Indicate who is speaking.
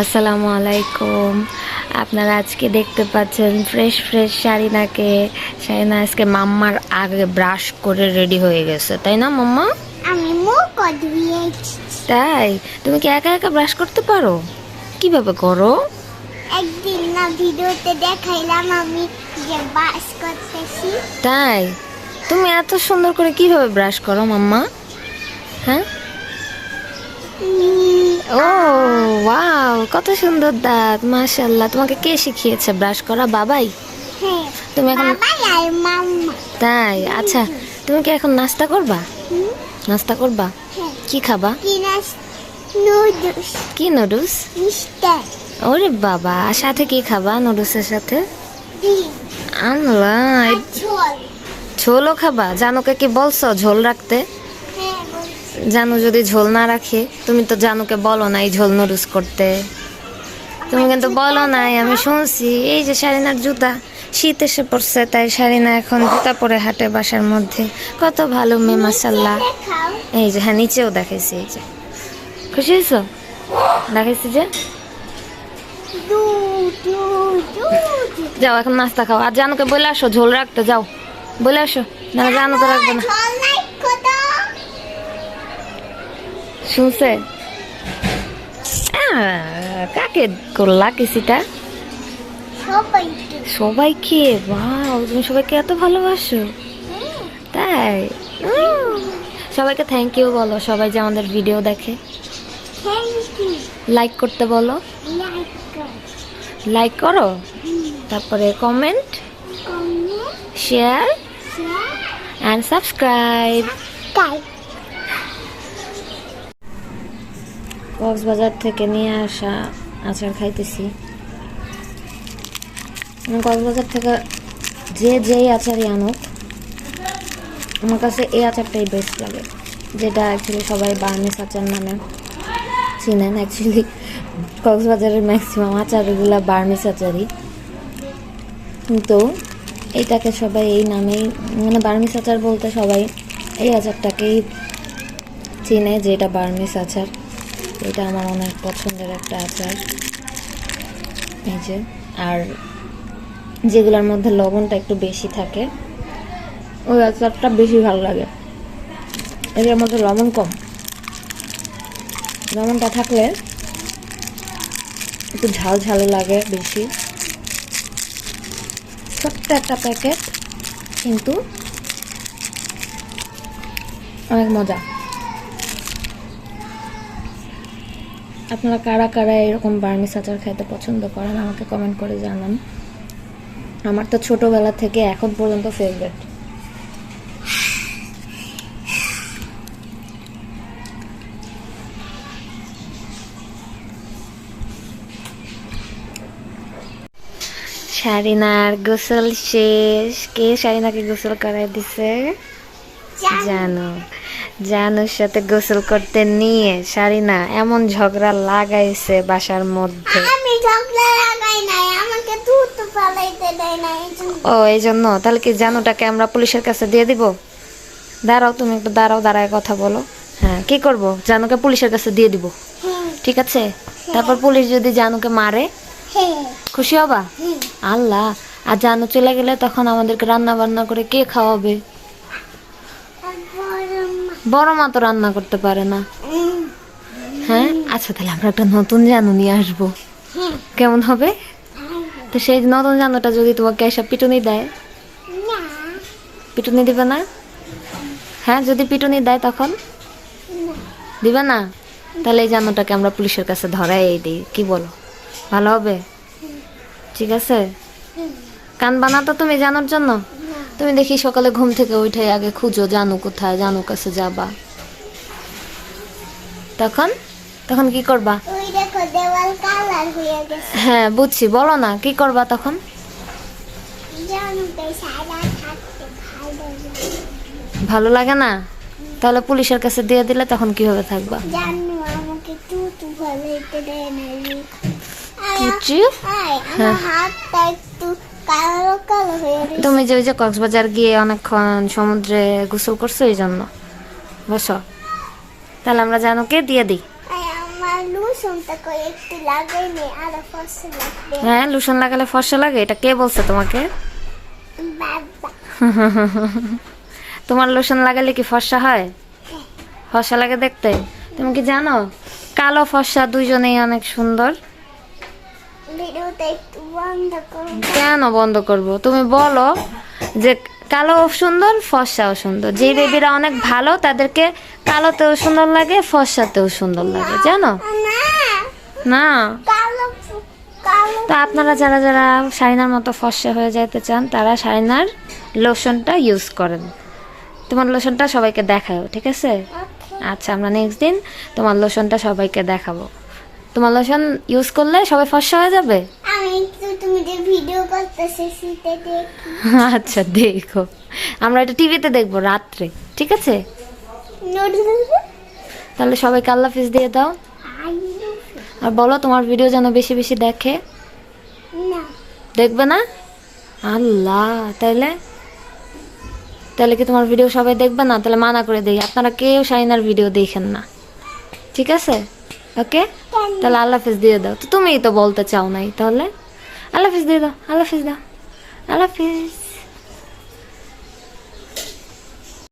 Speaker 1: আসসালামু আলাইকুম। আপনারা আজকে দেখতে পাচ্ছেন ফ্রেশ ফ্রেশ শারিনাকে। শারিনা আজকে মাম্মার আগে ব্রাশ করে রেডি হয়ে গেছে তাই না মাম্মা?
Speaker 2: আমি মুখ
Speaker 1: তাই? তুমি কি একা একা ব্রাশ করতে পারো? কীভাবে করো?
Speaker 2: একদিন না ভিডিওতে দেখাইলাম আমি যে বাস করতেছি।
Speaker 1: তাই? তুমি এত সুন্দর করে কীভাবে ব্রাশ করো মাম্মা? হ্যাঁ? ও ওয়াও কত সুন্দর দাঁত মাশাল্লাহ তোমাকে কে শিখিয়েছে ব্রাশ করা? বাবাই?
Speaker 2: হ্যাঁ
Speaker 1: তুমি এখন তাই? আচ্ছা তুমি কি এখন নাস্তা করবা? নাস্তা করবা?
Speaker 2: হ্যাঁ।
Speaker 1: কি খাবা? কি নুডলস। ওরে বাবা সাথে কি খাবা নুডলসের সাথে? আনলা
Speaker 2: ঝোল।
Speaker 1: ঝোলও খাবা? জানুকে কি বলছো ঝোল রাখতে। জানু যদি ঝোল না রাখে, তুমি তো জানুকে বলো না এই ঝোল নুডলস করতে। তুমি কিন্তু বলো নাই, আমি শুনছি, এই যে শারিনার জুতা, শীত এসে পড়ছে, তাই শারিনা এখন জুতা পরে হাঁটে বাসার মধ্যে। কত ভালো মেয়ে মাসাল্লাহ এই যে হ্যাঁ নিচেও দেখাইছি, এই যে। খুশি হয়েছো? দেখাইছি যে। যাও, এখন নাস্তা খাও। আর জানুকে বলে আসো, ঝোল রাখতে, যাও। বলে আসো, না জানো তো রাখবে না
Speaker 2: ঝোল নাই কত
Speaker 1: শুনছে? কাকে করলা কিসিটা?
Speaker 2: সবাই
Speaker 1: সবাইকে? বাহ তুমি সবাইকে এত ভালোবাসো। তাই? সবাইকে থ্যাংক ইউ বলো সবাই যে আমাদের ভিডিও দেখে। লাইক করতে বলো।
Speaker 2: লাইক করো।
Speaker 1: তারপরে comment share and subscribe Cox's Bazar থেকে নিয়ে আসা আচার খাইতেছি। কক্সবাজার থেকে যে যেই আচারই আনুক, আমার কাছে এই আচারটাই বেস্ট লাগে, যেটা অ্যাকচুয়ালি সবাই বার্মিস আচার নামে চিনেন অ্যাকচুয়ালি কক্সবাজারের ম্যাক্সিমাম আচারগুলো বার্মিস আচারই। কিন্তু এইটাকে সবাই এই নামেই মানে বার্মিস আচার বলতে সবাই এই আচারটাকেই চিনে যে এটা বার্মিস আচার। এটা আমার অনেক পছন্দের একটা আচার। এই যে, আর যেগুলোর মধ্যে লবণটা একটু বেশি থাকে, ওই আচারটা বেশি ভালো লাগে। এগুলোর মধ্যে লবণ কম। লবণটা থাকলে একটু ঝাল ঝাল লাগে বেশি। ছোট্ট একটা প্যাকেট কিন্তু অনেক মজা। আপনারা কারা কারা এরকম বার্মিস আচার খাইতে পছন্দ করেন আমাকে কমেন্ট করে জানান। আমার তো ছোটবেলা থেকে এখন পর্যন্ত ফেভারিট শারিনার গোসল শেষ। কে শারিনাকে গোসল করাই দিছে? জানো। জানুর সাথে গোসল করতে নিয়ে শারিনা এমন ঝগড়া লাগাইছে বাসার মধ্যে।
Speaker 2: আমি ঝগড়া লাগাই নাই আমাকে দুধ পালাইতে দেয় না এই
Speaker 1: ও এই জন্য? তাহলে কি জানুটাকে আমরা পুলিশের কাছে দিয়ে দিব? দাঁড়াও তুমি একটু দাঁড়াও দাঁড়ায় কথা বলো। হ্যাঁ কি করব? জানুকে পুলিশের কাছে দিয়ে দিব।
Speaker 2: হ্যাঁ।
Speaker 1: ঠিক আছে? তারপর পুলিশ যদি জানুকে মারে
Speaker 2: হ্যাঁ।
Speaker 1: খুশি হবা?
Speaker 2: হ্যাঁ।
Speaker 1: আল্লাহ আর জানু চলে গেলে তখন আমাদেরকে রান্না বান্না করে কে খাওয়াবে?
Speaker 2: বড় মা
Speaker 1: তো রান্না করতে পারে না। হ্যাঁ? আচ্ছা তাহলে আমরা একটা নতুন জানু নিয়ে আসব। কেমন হবে? তো সেই নতুন জানুটা যদি তোমাকে এসব পিটুনি দেয়। পিটুনি দিবে না? হ্যাঁ যদি পিটুনি দেয় তখন? দিবে না? তাহলে এই জানুটাকে আমরা পুলিশের কাছে ধরাই দিই। কি বলো? ভালো হবে? ঠিক আছে? কান বানাতো তুমি জানার জন্য? তুমি দেখি সকালে ঘুম থেকে উঠে আগে খুঁজো জানো কোথায় জানু কাছে যাবা। তখন? তখন কি করবা?
Speaker 2: হয়ে
Speaker 1: বুঝছি। বলো না কি করবা তখন?
Speaker 2: ভালো লাগে।
Speaker 1: না? তাহলে পুলিশের কাছে দিয়ে দিলে তখন কীভাবে থাকবা?
Speaker 2: কালো হয়ে।
Speaker 1: তুমি যে ওই যে কক্সবাজার গিয়ে অনেকক্ষণ সমুদ্রে গোসল করছ এই জন্য। বসো। তাহলে আমরা জানো কে দিয়ে দিই। হ্যাঁ লোশন লাগালে ফর্সা লাগে এটা কে বলছে তোমাকে? তোমার লোশন লাগালে কি ফর্সা হয়। ফর্সা লাগে দেখতে? তুমি কি জানো? কালো ফর্সা দুইজনেই অনেক সুন্দর। কেন বন্ধ করব? তুমি বলো যে কালো সুন্দর ফর্সাও সুন্দর। যে বেবিরা অনেক ভালো তাদেরকে কালোতেও সুন্দর লাগে ফর্সাতেও সুন্দর লাগে জানো?
Speaker 2: না।
Speaker 1: তো আপনারা যারা যারা শাইনার মতো ফর্সা হয়ে যেতে চান তারা শাইনার লোশনটা ইউজ করেন। তোমার লোশনটা সবাইকে দেখাও ঠিক আছে? আচ্ছা আমরা নেক্সট দিন তোমার লোশনটা সবাইকে দেখাবো। তোমার লোশন ইউজ করলে সবাই ফর্সা হয়ে যাবে?
Speaker 2: আমি একটু তুমি যে ভিডিও করতেছে শীতে দেখি।
Speaker 1: আচ্ছা দেখো। আমরা এটা টিভিতে দেখব রাত্রে ঠিক আছে? তাহলে সবাইকে আল্লাহ হাফিজ দিয়ে দাও। আর বলো তোমার ভিডিও যেন বেশি বেশি দেখে। দেখবে না? আল্লাহ তাহলে তাহলে কি তোমার ভিডিও সবাই দেখবে না? তাহলে মানা করে দিই। আপনারা কেউ শাইনার ভিডিও দেখেন না। ঠিক আছে? ওকে তাহলে আল্লাহ হাফিজ দিয়ে দাও। তো তুমিই তো বলতে চাও নাই, তাহলে? আল্লাহ হাফিজ দিয়ে দাও, আল্লাহ হাফিজ দাও, আল্লাহ হাফিজ।